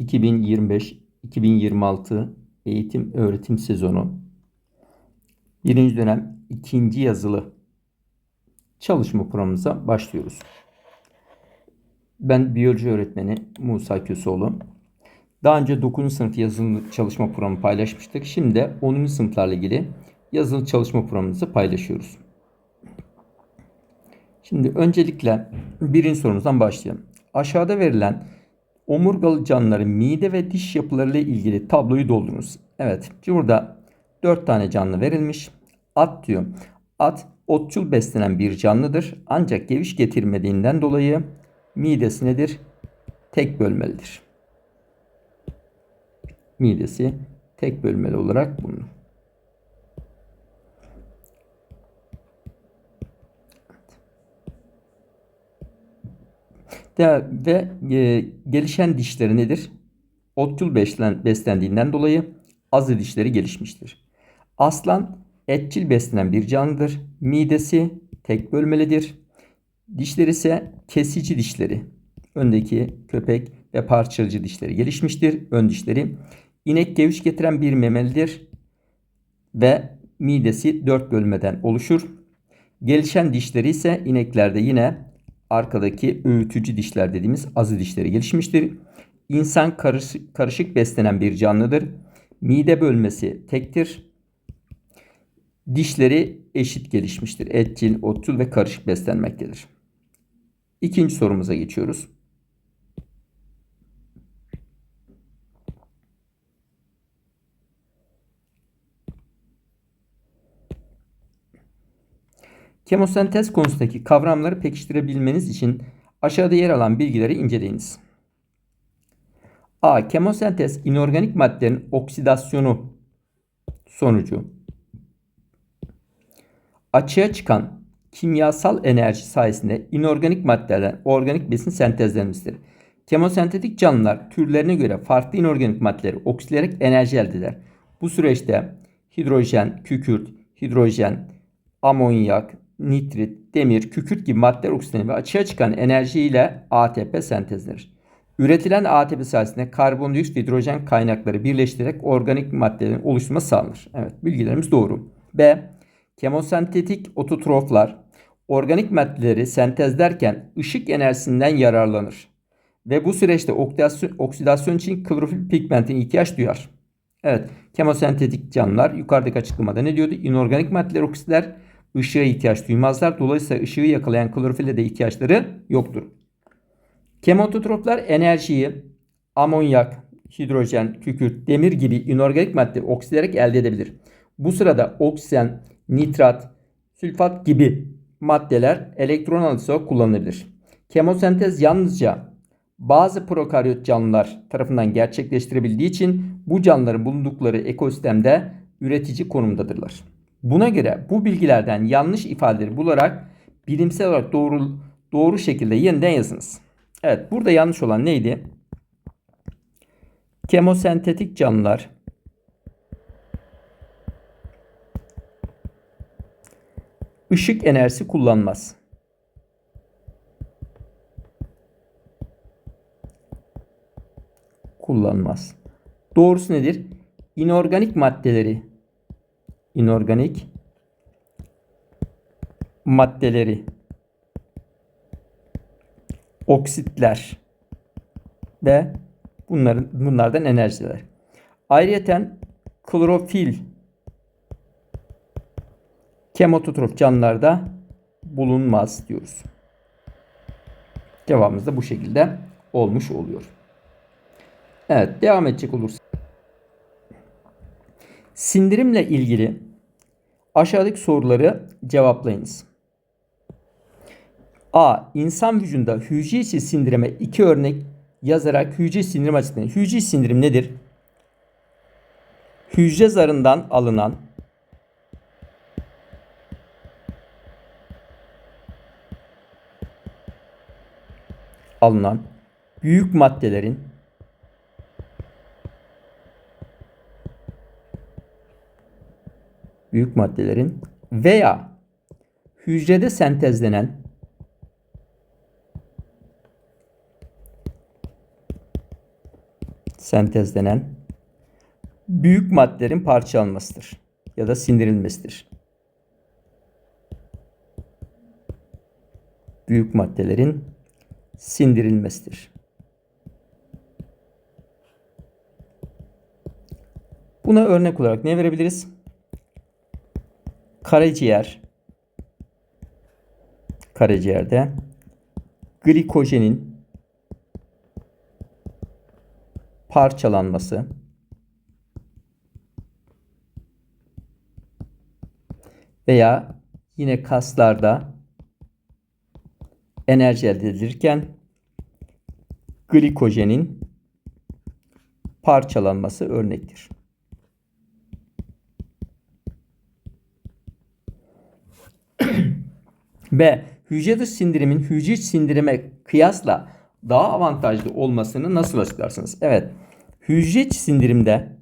2025-2026 eğitim öğretim sezonu birinci dönem ikinci yazılı çalışma programımıza başlıyoruz. Ben biyoloji öğretmeni Musa Köseoğlu. Daha önce 9. sınıf yazılı çalışma programı paylaşmıştık. Şimdi de 10. sınıflarla ilgili yazılı çalışma programımızı paylaşıyoruz. Şimdi öncelikle birinci sorumuzdan başlayalım. Aşağıda verilen omurgalı canlıların mide ve diş yapılarıyla ilgili tabloyu doldurunuz. Evet, burada 4 tane canlı verilmiş. At diyor. At otçul beslenen bir canlıdır. Ancak geviş getirmediğinden dolayı midesi nedir? Tek bölmelidir. Midesi tek bölmeli olarak bulunur. De, ve e, gelişen dişleri nedir? Otçul beslen, beslendiğinden dolayı azı dişleri gelişmiştir. Aslan etçil beslenen bir canlıdır. Midesi tek bölmelidir. Dişleri ise kesici dişleri. Öndeki köpek ve parçalıcı dişleri gelişmiştir. Ön dişleri. İnek geviş getiren bir memelidir. Ve midesi dört bölmeden oluşur. Gelişen dişleri ise ineklerde yine arkadaki öğütücü dişler dediğimiz azı dişleri gelişmiştir. İnsan karışık, karışık beslenen bir canlıdır. Mide bölmesi tektir. Dişleri eşit gelişmiştir. Etçil, otçul ve karışık beslenmektedir. İkinci sorumuza geçiyoruz. Kemosentez konusundaki kavramları pekiştirebilmeniz için aşağıda yer alan bilgileri inceleyiniz. A. Kemosentez inorganik maddelerin oksidasyonu sonucu açığa çıkan kimyasal enerji sayesinde inorganik maddelerden organik besin sentezlenmesidir. Kemosentetik canlılar türlerine göre farklı inorganik maddeleri oksileyerek enerji elde eder. Bu süreçte hidrojen, kükürt, hidrojen, amonyak, nitrit, demir, kükürt gibi maddeler oksitlenir ve açığa çıkan enerji ile ATP sentezlenir. Üretilen ATP sayesinde karbondioksit hidrojen kaynakları birleştirerek organik maddelerin oluşması sağlanır. Evet bilgilerimiz doğru. B. Kemosentetik ototroflar organik maddeleri sentezlerken ışık enerjisinden yararlanır. Ve bu süreçte oksidasyon, oksidasyon için klorofil pigmentin ihtiyaç duyar. Evet, kemosentetik canlılar yukarıdaki açıklamada ne diyordu? İnorganik maddeler oksitler ışığa ihtiyaç duymazlar. Dolayısıyla ışığı yakalayan klorofile de ihtiyaçları yoktur. Kemototroflar enerjiyi amonyak, hidrojen, kükürt, demir gibi inorganik madde oksideyerek elde edebilir. Bu sırada oksijen, nitrat, sülfat gibi maddeler elektron alıcısı kullanılabilir. Kemosentez yalnızca bazı prokaryot canlılar tarafından gerçekleştirebildiği için bu canlıların bulundukları ekosistemde üretici konumdadırlar. Buna göre bu bilgilerden yanlış ifadeleri bularak bilimsel olarak doğru doğru şekilde yeniden yazınız. Evet burada yanlış olan neydi? Kemosentetik canlılar ışık enerjisi kullanmaz. Kullanmaz. Doğrusu nedir? İnorganik maddeleri inorganik maddeleri oksitler ve bunların bunlardan enerjiler. Ayrıyeten klorofil kemototrof canlılarda bulunmaz diyoruz. Cevabımız da bu şekilde olmuş oluyor. Evet devam edecek olursak. Sindirimle ilgili aşağıdaki soruları cevaplayınız. A. İnsan vücudunda hücre içi sindirime iki örnek yazarak hücre sindirim açıklayın. Hücre sindirim nedir? Hücre zarından alınan alınan büyük maddelerin büyük maddelerin veya hücrede sentezlenen sentezlenen büyük maddelerin parçalanmasıdır ya da sindirilmesidir. Büyük maddelerin sindirilmesidir. Buna örnek olarak ne verebiliriz? Karaciğer. Karaciğerde. Glikojenin parçalanması. Veya yine kaslarda enerji elde edilirken glikojenin parçalanması örnektir. B. Hücre dışı sindirimin hücre içi sindirime kıyasla daha avantajlı olmasını nasıl açıklarsınız? Evet. Hücre içi sindirimde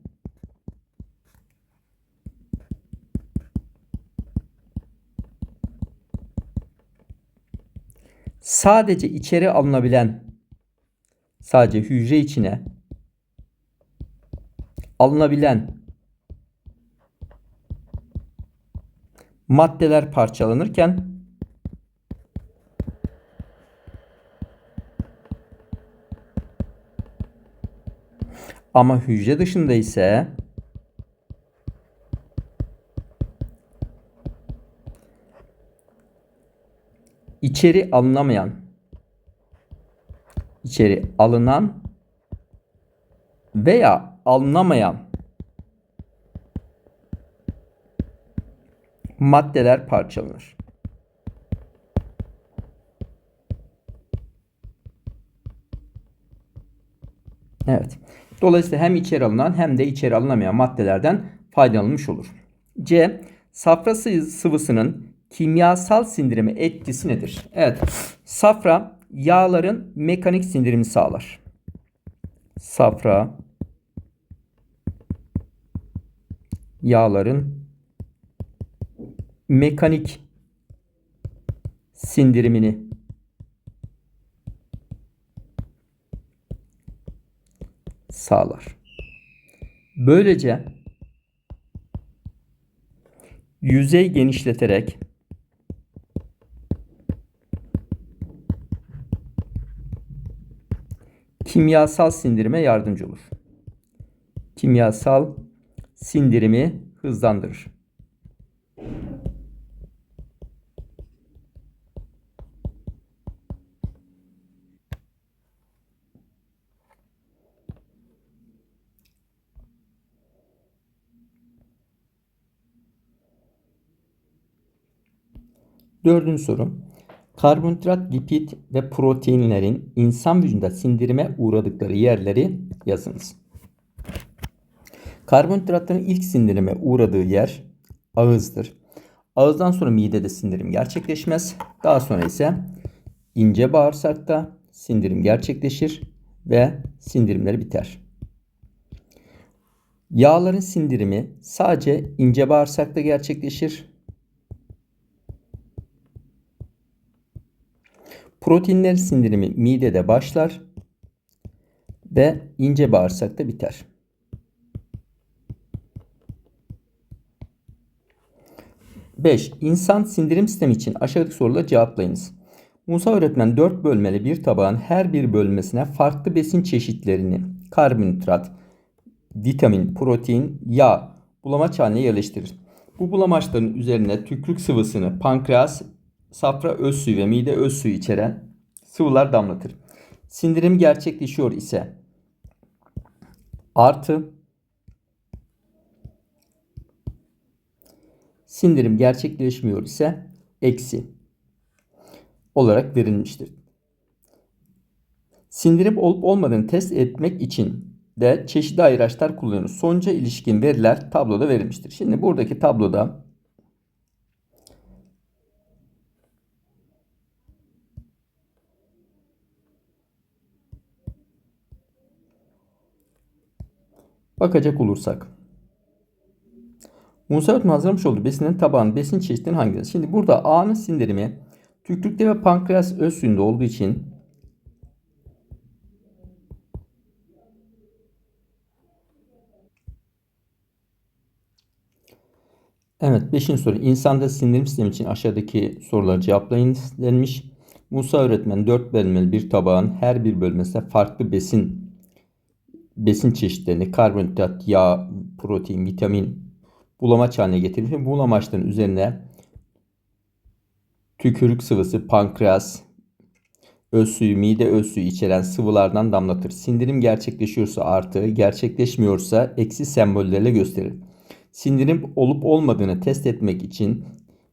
sadece içeri alınabilen sadece hücre içine alınabilen maddeler parçalanırken ama hücre dışında ise içeri alınamayan içeri alınan veya alınamayan maddeler parçalanır. Evet. Dolayısıyla hem içeri alınan hem de içeri alınamayan maddelerden faydalanılmış olur. C. Safra sıvısının kimyasal sindirimi etkisi nedir? Evet. Safra yağların mekanik sindirimi sağlar. Safra yağların mekanik sindirimini sağlar. Böylece yüzey genişleterek kimyasal sindirime yardımcı olur. Kimyasal sindirimi hızlandırır. Dördüncü soru. Karbonhidrat, lipid ve proteinlerin insan vücudunda sindirime uğradıkları yerleri yazınız. Karbonhidratların ilk sindirime uğradığı yer ağızdır. Ağızdan sonra midede sindirim gerçekleşmez. Daha sonra ise ince bağırsakta sindirim gerçekleşir ve sindirimleri biter. Yağların sindirimi sadece ince bağırsakta gerçekleşir Proteinler sindirimi midede başlar ve ince bağırsakta biter. Beş, insan sindirim sistemi için aşağıdaki soruları cevaplayınız. Musa öğretmen 4 bölmeli bir tabağın her bir bölmesine farklı besin çeşitlerini karbonhidrat, vitamin, protein, yağ bulamaç haline yerleştirir. Bu bulamaçların üzerine tükürük sıvısını pankreas safra öz suyu ve mide öz suyu içeren sıvılar damlatır. Sindirim gerçekleşiyor ise artı sindirim gerçekleşmiyor ise eksi olarak verilmiştir. Sindirim olup olmadığını test etmek için de çeşitli ayraçlar kullanıyoruz. Sonuca ilişkin veriler tabloda verilmiştir. Şimdi buradaki tabloda Bakacak olursak. Musa Munsevert hazırlamış olduğu besinin tabağının besin çeşitinin hangisi? Şimdi burada A'nın sindirimi tükürükte ve pankreas öz suyunda olduğu için Evet 5. soru. İnsanda sindirim sistemi için aşağıdaki soruları cevaplayın denmiş. Musa öğretmen 4 bölmeli bir tabağın her bir bölmesine farklı besin besin çeşitlerini karbonhidrat, yağ, protein, vitamin bulamaç haline getirmiş ve bu bulamaçların üzerine tükürük sıvısı, pankreas, öz suyu, mide öz suyu içeren sıvılardan damlatır. Sindirim gerçekleşiyorsa artı, gerçekleşmiyorsa eksi sembollerle gösterir. Sindirim olup olmadığını test etmek için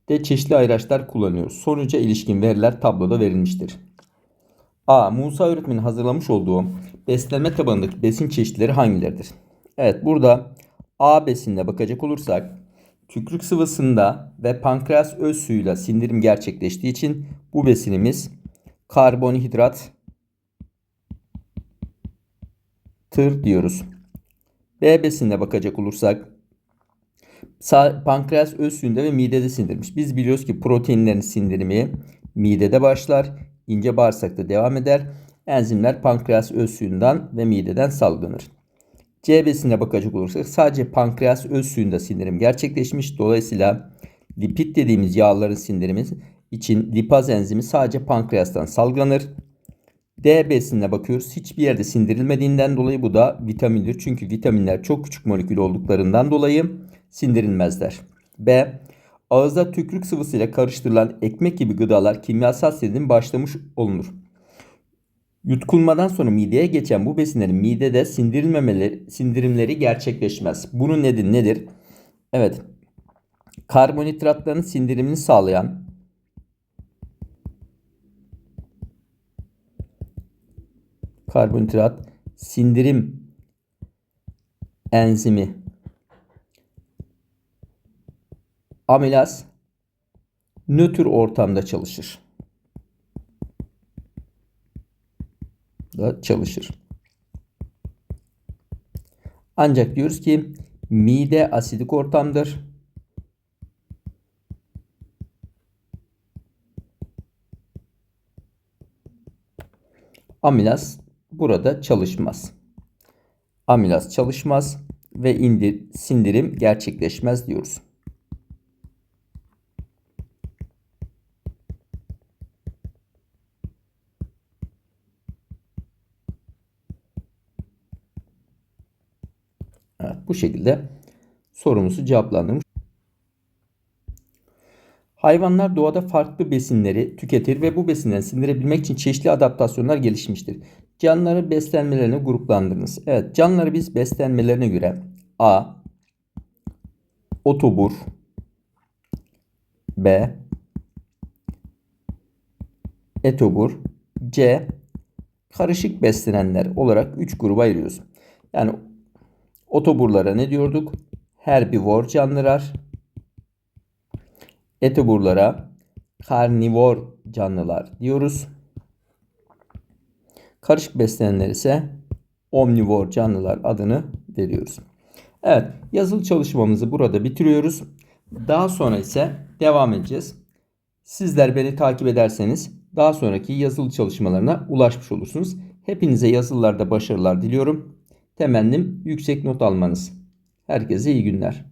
de çeşitli ayraçlar kullanıyoruz. Sonuca ilişkin veriler tabloda verilmiştir. A. Musa öğretmenin hazırlamış olduğu beslenme tabanındaki besin çeşitleri hangileridir? Evet burada A besinine bakacak olursak tükürük sıvısında ve pankreas öz suyuyla sindirim gerçekleştiği için bu besinimiz karbonhidrat tır diyoruz. B besinine bakacak olursak Sa- pankreas öz suyunda ve midede sindirmiş. Biz biliyoruz ki proteinlerin sindirimi midede başlar, ince bağırsakta devam eder. Enzimler pankreas öz suyundan ve mideden salgılanır. C besinine bakacak olursak sadece pankreas öz suyunda sindirim gerçekleşmiş. Dolayısıyla lipid dediğimiz yağların sindirimi için lipaz enzimi sadece pankreastan salgılanır. D besinine bakıyoruz. Hiçbir yerde sindirilmediğinden dolayı bu da vitamindir. Çünkü vitaminler çok küçük molekül olduklarından dolayı sindirilmezler. B. Ağızda tükürük sıvısıyla karıştırılan ekmek gibi gıdalar kimyasal sindirim başlamış olunur. Yutkulmadan sonra mideye geçen bu besinlerin midede sindirilmemeleri, sindirimleri gerçekleşmez. Bunun nedeni nedir? Evet. Karbonhidratların sindirimini sağlayan karbonhidrat sindirim enzimi amilaz nötr ortamda çalışır. Da çalışır. Ancak diyoruz ki mide asidik ortamdır. Amilaz burada çalışmaz. Amilaz çalışmaz ve indir, sindirim gerçekleşmez diyoruz. Bu şekilde sorumuzu cevaplandırmış. Hayvanlar doğada farklı besinleri tüketir ve bu besinleri sindirebilmek için çeşitli adaptasyonlar gelişmiştir. Canlıları beslenmelerine gruplandırınız. Evet, canlıları biz beslenmelerine göre A. Otobur B. Etobur C. Karışık beslenenler olarak 3 gruba ayırıyoruz. Yani otoburlara ne diyorduk? Herbivor canlılar. Etoburlara karnivor canlılar diyoruz. Karışık beslenenler ise omnivor canlılar adını veriyoruz. Evet, yazılı çalışmamızı burada bitiriyoruz. Daha sonra ise devam edeceğiz. Sizler beni takip ederseniz daha sonraki yazılı çalışmalarına ulaşmış olursunuz. Hepinize yazılılarda başarılar diliyorum. Temennim yüksek not almanız. Herkese iyi günler.